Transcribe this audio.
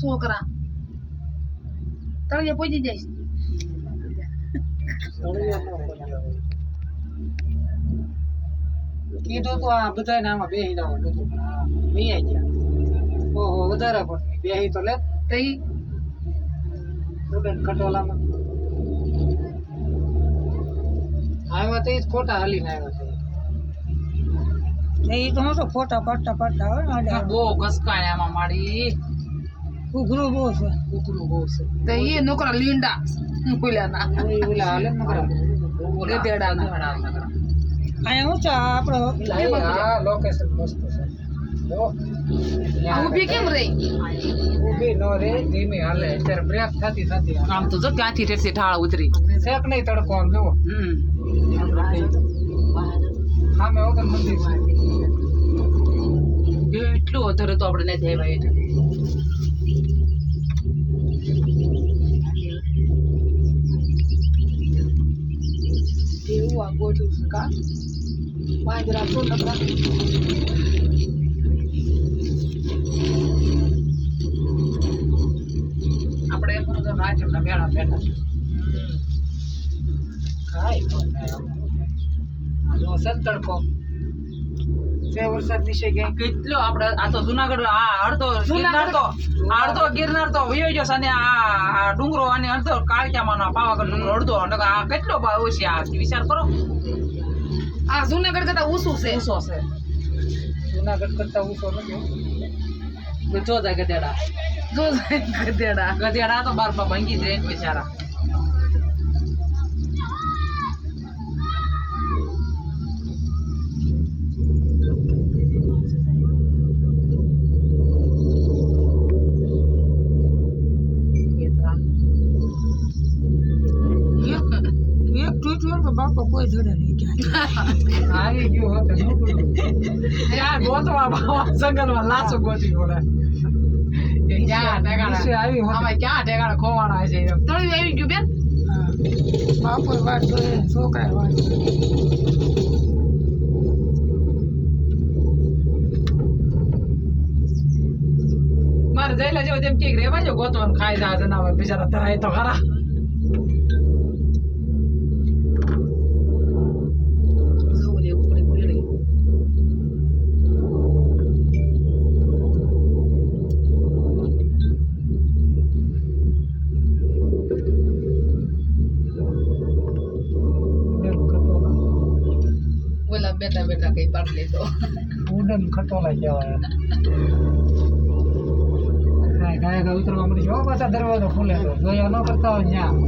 છોકરા તળિયે પહોંચી જઈશ. કીધું તો આ બધાને આમાં બેહી પણ આ નહીં ગયા. ઓહો વધારે પણ. બેહી તો લે. તો ઈ? બેન ખટોલામાં. આવ્યા તો ખોટા હાલીને આવ્યા એ તો હું તો ફોટા પડતા પડતા હોય ને બહુ ઘસકાય આમાં મારી. ઉઘરું બહુ છે. કૂતરું બહુ છે. તો એ નોકરા લીંડા. ના. ઓલા હાલે ને નકરા. ઓલા નકરા. અહીંયા ઊંચા આપણો એ લોકેશન મસ્ત છે. ઊભી કેમ ઊભી નો રે ધીમે હાલે. અત્યારે બ્રેક થતી થતી આમ તો જો ક્યાંથી ઠેરથી ઢાળ ઉતરી. શેક નહીં તડકો આમ જો હમ. સામે વગર મંદિર છે. એટલું વધારે તો આપણે નથી આવ્યા એટલે એવું આ ગોઠ્યું છે કા? પાંજરા તો નકરા આપણે એમ તો રાજમના મેળા બેઠા છે. કાંઈ પણ નહીં આમ. આ જો છે ને તડકો છે વરસાદ નીચે ક્યાંય કેટલો આપણે આ તો જુનાગઢ આ અડધો ગિરનાર તો અડધો ગિરનાર તો વયો ગયો છે અને આ આ ડુંગરો અને અડધો કાળિયામાં પાવાગઢ અડધો. આ કેટલો ભાવ છે આ? વિચાર કરો. આ જુનાગઢ કરતા ઊંચું છે. ઊંચો છે. જુનાગઢ કરતા ઊંચો નથી. જો જાય ગધેડા. જો ગધેડા. ગધેડા તો બાર ભંગી ભાંગી જ રહે બિચારા બાપા કોઈ જોડે નહીં ગયા. આવી ગયો હતો તો ત્યાં ગોતવા બાવા જંગલમાં લાસો ગોતી પડે ક્યાં ક્યાં છે આવી ગયું બેન? વાત જોઈએ છોકરા વાત. મારે જઈ લેજો તેમ કે રેવા જો ગોતવાનું ખાઈ જા જનાવર બિચારા તરાય તો ખરા. બેઠા કઈ પાડ લેતો ઉડન ખટોલા કહેવાય. કાંઈ ઉતરવા મળી જાય પાછા દરવાજો ખુલે તો. જોયા ન કરતા હોય ત્યાં.